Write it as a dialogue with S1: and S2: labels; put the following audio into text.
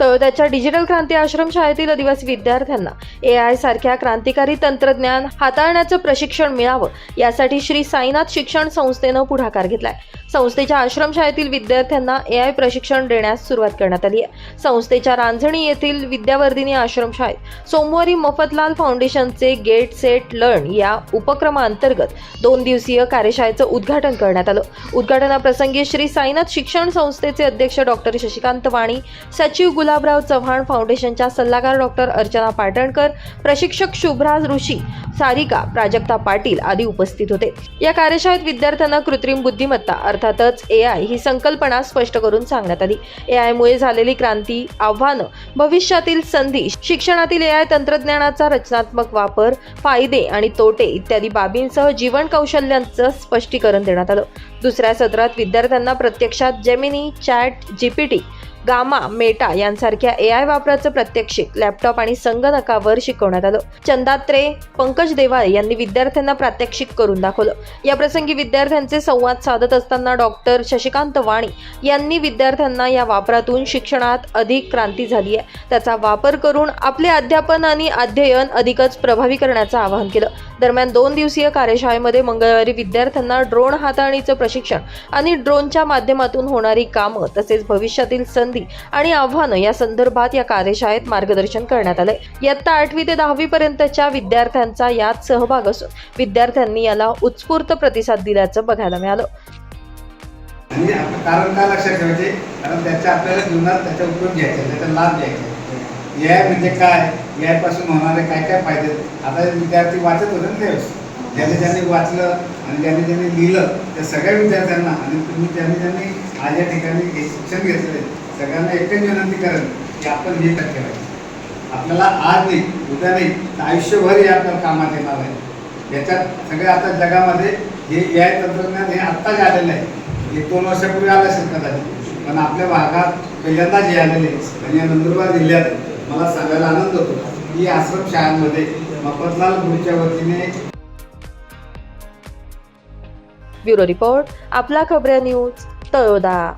S1: तळोद्याच्या digital क्रांती आश्रम शाळेतील आदिवासी विद्यार्थ्यांना ए आय सारख्या क्रांतिकारी तंत्रज्ञान हाताळण्याचं प्रशिक्षण मिळावं यासाठी श्री साईनाथ शिक्षण संस्थेनं पुढाकार घेतलाय. संस्थेच्या आश्रमशाळेतील विद्यार्थ्यांना ए आय प्रशिक्षण देण्यास सुरुवात करण्यात आली आहे. संस्थेच्या रांजणी येथील विद्यावर्धिनी आश्रमशाळेत सोमवारी मफतलाल फाउंडेशनचे गेट सेट लर्न या उपक्रमाअंतर्गत दोन दिवसीय कार्यशाळेचं उद्घाटन करण्यात आलं. उद्घाटनाप्रसंगी श्री साईनाथ शिक्षण संस्थेचे अध्यक्ष डॉक्टर शशिकांत वाणी सचिव गुलाबराव चव्हाण फाउंडेशनच्या सल्लागार डॉक्टर अर्चना पाटणकर प्रशिक्षक शुभ्रा ऋषी सारिका प्राजक्ता पाटील आदी उपस्थित होते. या कार्यशाळेत विद्यार्थ्यांना कृत्रिम बुद्धिमत्ता अर्थातच ए आय ही संकल्पना स्पष्ट करून सांगण्यात आली. ए आयमुळे झालेली क्रांती आव्हानं भविष्यातील संधी शिक्षणातील ए आय तंत्रज्ञानाचा रचनात्मक वापर फायदे आणि तोटे इत्यादी बाबींसह जीवन कौशल्यांचं स्पष्टीकरण देण्यात आलं. दुसऱ्या सत्रात विद्यार्थ्यांना प्रत्यक्षात Gemini chat GPT Gamma Meta यांसारख्या ए आय वापराचं प्रात्यक्षिक लॅपटॉप आणि संगणकावर शिकवण्यात आलं. चंदात्रे पंकज देवाळे यांनी विद्यार्थ्यांना प्रात्यक्षिक करून दाखवलं. या प्रसंगी विद्यार्थ्यांचे संवाद साधत असताना डॉक्टर शशिकांत वाणी यांनी विद्यार्थ्यांना या वापरातून शिक्षणात अधिक क्रांती झाली आहे. त्याचा वापर करून आपले अध्यापन आणि अध्ययन अधिकच प्रभावी करण्याचं आवाहन केलं. दरम्यान दोन दिवसीय कार्यशाळेमध्ये मंगळवारी विद्यार्थ्यांना ड्रोन हाताळणीचं प्रशिक्षण आणि ड्रोनच्या माध्यमातून होणारी कामं तसेच भविष्यातील संधी आणि आव्हानं या संदर्भात या कार्यशाळेत मार्गदर्शन करण्यात आलंय. इयत्ता आठवी ते दहावी पर्यंतच्या विद्यार्थ्यांचा यात सहभाग असून विद्यार्थ्यांनी याला उत्स्फूर्त प्रतिसाद दिल्याचं बघायला मिळालं.
S2: कारण का लक्षात ठेवायचे? कारण त्याच्या आपल्याला जीवनात त्याचा उपयोग घ्यायचा त्याचा लाभ घ्यायचा या म्हणजे काय? या पासून होणारे काय काय फायदे? आता विद्यार्थी वाचत होते ना त्यावेळेस ज्याने ज्यांनी वाचलं आणि ज्याने ज्यांनी लिहिलं त्या सगळ्या विद्यार्थ्यांना आणि तुम्ही ज्यांनी ज्यांनी आज या ठिकाणी हे शिक्षण घेतले सगळ्यांना एकच विनंती करेन की आपण हे टक्केवारी आपल्याला आज नाही उद्या नाही तर आयुष्यभर हे आपल्याला कामात येणार आहे. याच्यात सगळे आता जगामध्ये हे ए आय तंत्रज्ञान हे आत्ताच आलेलं आहे हे दोन वर्षापूर्वी आलं असेल कदाचित पण आपल्या भागात पहिल्यांदाच हे आलेले आहे. आणि या नंदुरबार जिल्ह्यात मला सांगायला आनंद होतो. की आश्रम शाळांमध्ये मफतलाल गुरुच्या वतीने
S1: ब्युरो रिपोर्ट आपला खबऱ्या न्यूज तळोदा.